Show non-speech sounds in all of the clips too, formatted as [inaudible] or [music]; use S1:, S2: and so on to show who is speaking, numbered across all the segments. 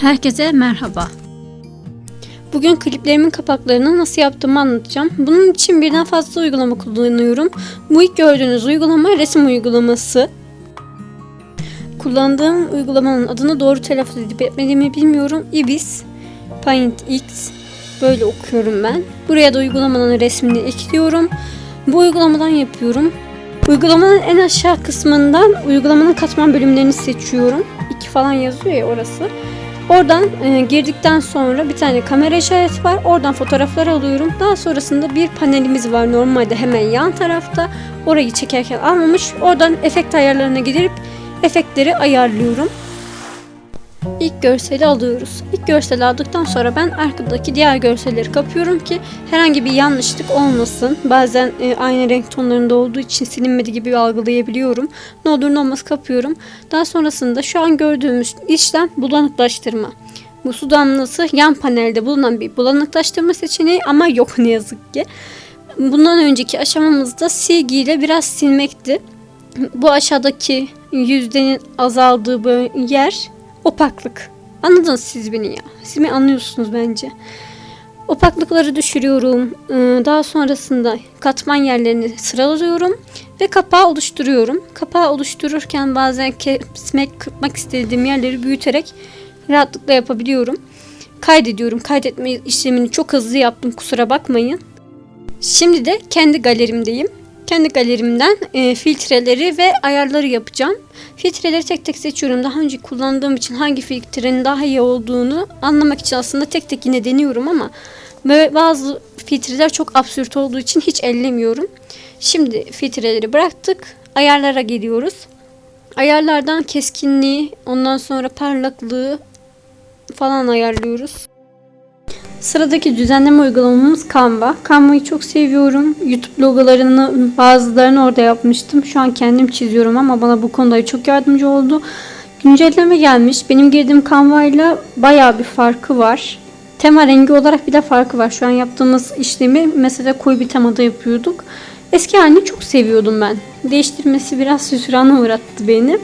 S1: Herkese merhaba. Bugün kliplerimin kapaklarını nasıl yaptığımı anlatacağım. Bunun için birden fazla uygulama kullanıyorum. Bu ilk gördüğünüz uygulama resim uygulaması. Kullandığım uygulamanın adını doğru telaffuz edip etmediğimi bilmiyorum. Ibis Paint X böyle okuyorum ben. Buraya da uygulamanın resmini ekliyorum. Bu uygulamadan yapıyorum. Uygulamanın en aşağı kısmından uygulamanın katman bölümlerini seçiyorum. İki falan yazıyor ya orası. Oradan e, girdikten sonra bir tane kamera işareti var. Oradan fotoğraflar alıyorum. Daha sonrasında bir panelimiz var normalde hemen yan tarafta. Orayı çekerken almamış. Oradan efekt ayarlarına gidip efektleri ayarlıyorum. İlk görseli alıyoruz. İlk görseli aldıktan sonra ben arkadaki diğer görselleri kapıyorum ki herhangi bir yanlışlık olmasın. Bazen e, aynı renk tonlarında olduğu için silinmedi gibi algılayabiliyorum. Ne olur ne olmaz kapıyorum. Daha sonrasında şu an gördüğümüz işlem bulanıklaştırma. Bu su damlası yan panelde bulunan bir bulanıklaştırma seçeneği ama yok ne yazık ki. Bundan önceki aşamamızda silgiyle biraz silmekti. Bu aşağıdaki yüzdenin azaldığı yer opaklık. Anladınız siz beni ya. Siz beni anlıyorsunuz bence. Opaklıkları düşürüyorum. Ee, Daha sonrasında katman yerlerini sıralıyorum ve kapağı oluşturuyorum. Kapağı oluştururken bazen kesmek, kırpmak istediğim yerleri büyüterek rahatlıkla yapabiliyorum. Kaydediyorum. Kaydetme işlemini çok hızlı yaptım kusura bakmayın. Şimdi de kendi galerimdeyim. Kendi galerimden e, filtreleri ve ayarları yapacağım. Filtreleri tek tek seçiyorum. Daha önce kullandığım için hangi filtrenin daha iyi olduğunu anlamak için aslında tek tek yine deniyorum ama bazı filtreler çok absürt olduğu için hiç ellemiyorum. Şimdi filtreleri bıraktık. Ayarlara geliyoruz. Ayarlardan keskinliği, ondan sonra parlaklığı falan ayarlıyoruz. Sıradaki düzenleme uygulamamız Canva. Canva'yı çok seviyorum. YouTube logolarını bazılarını orada yapmıştım. Şu an kendim çiziyorum ama bana bu konuda çok yardımcı oldu. Güncelleme gelmiş. Benim girdiğim Canva ile bayağı bir farkı var. Tema rengi olarak bir de farkı var. Şu an yaptığımız işlemi mesela koyu bir temada yapıyorduk. Eski halini çok seviyordum ben. Değiştirmesi biraz hüsrana uğrattı beni.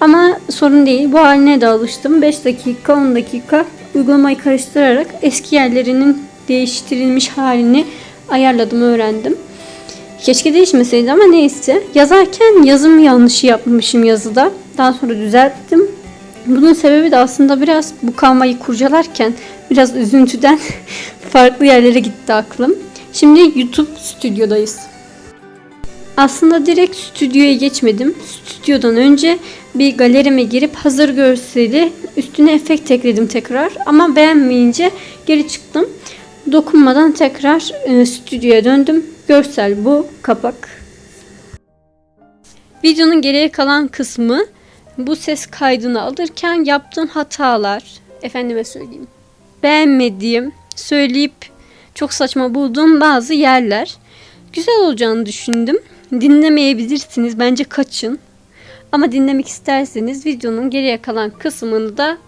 S1: Ama sorun değil. Bu haline de alıştım. 5 dakika 10 dakika uygulamayı karıştırarak eski yerlerinin değiştirilmiş halini ayarladım, öğrendim. Keşke değişmeseydi ama neyse. Yazarken yazım yanlışı yapmışım yazıda. Daha sonra düzelttim. Bunun sebebi de aslında biraz bu kanvayı kurcalarken biraz üzüntüden [laughs] farklı yerlere gitti aklım. Şimdi YouTube stüdyodayız. Aslında direkt stüdyoya geçmedim. Stüdyodan önce bir galerime girip hazır görseli üstüne efekt ekledim tekrar. Ama beğenmeyince geri çıktım. Dokunmadan tekrar e, stüdyoya döndüm. Görsel bu kapak. Videonun geriye kalan kısmı bu ses kaydını alırken yaptığım hatalar. Efendime söyleyeyim. Beğenmediğim, söyleyip çok saçma bulduğum bazı yerler. Güzel olacağını düşündüm. Dinlemeyebilirsiniz. Bence kaçın. Ama dinlemek isterseniz videonun geriye kalan kısmını da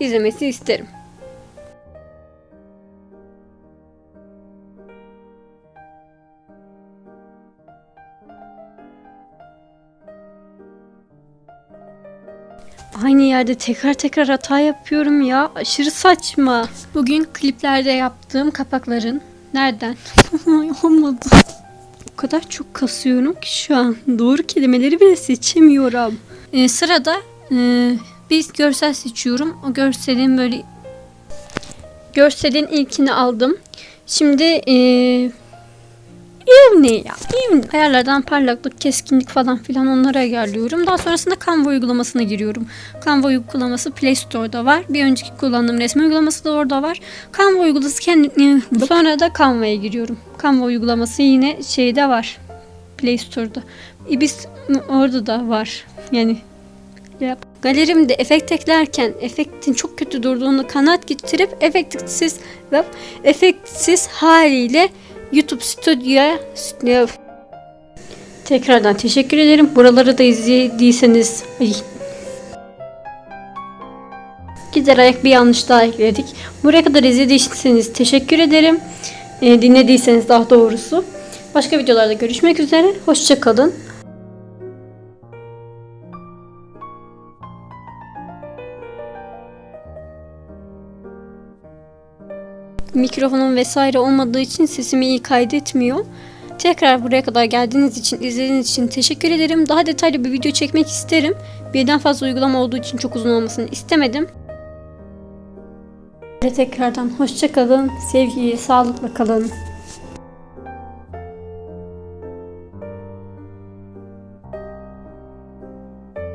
S1: izlemesi isterim. Aynı yerde tekrar tekrar hata yapıyorum ya. Aşırı saçma. Bugün kliplerde yaptığım kapakların nereden? [laughs] Olmadı. Kadar çok kasıyorum ki şu an. Doğru kelimeleri bile seçemiyorum. Ee, sırada e, bir görsel seçiyorum. O görselin böyle görselin ilkini aldım. Şimdi e, ev ne ya? Ev ne? Ayarlardan parlaklık, keskinlik falan filan onları ayarlıyorum. Daha sonrasında Canva uygulamasına giriyorum. Canva uygulaması Play Store'da var. Bir önceki kullandığım resmi uygulaması da orada var. Canva uygulaması kendi... Sonra da Canva'ya giriyorum. Canva uygulaması yine şeyde var. Play Store'da. Ibis orada da var. Yani yap. Galerimde efekt eklerken efektin çok kötü durduğunu kanat getirip efektsiz ve efektsiz haliyle YouTube Studio'ya stüdyo- Tekrardan teşekkür ederim. Buraları da izlediyseniz ay. Giderek bir yanlış daha ekledik. Buraya kadar izlediyseniz teşekkür ederim. Ee, dinlediyseniz daha doğrusu. Başka videolarda görüşmek üzere. Hoşçakalın. Mikrofonum vesaire olmadığı için sesimi iyi kaydetmiyor. Tekrar buraya kadar geldiğiniz için, izlediğiniz için teşekkür ederim. Daha detaylı bir video çekmek isterim. Birden fazla uygulama olduğu için çok uzun olmasını istemedim. Ve tekrardan hoşça kalın, sevgiyle, sağlıkla kalın.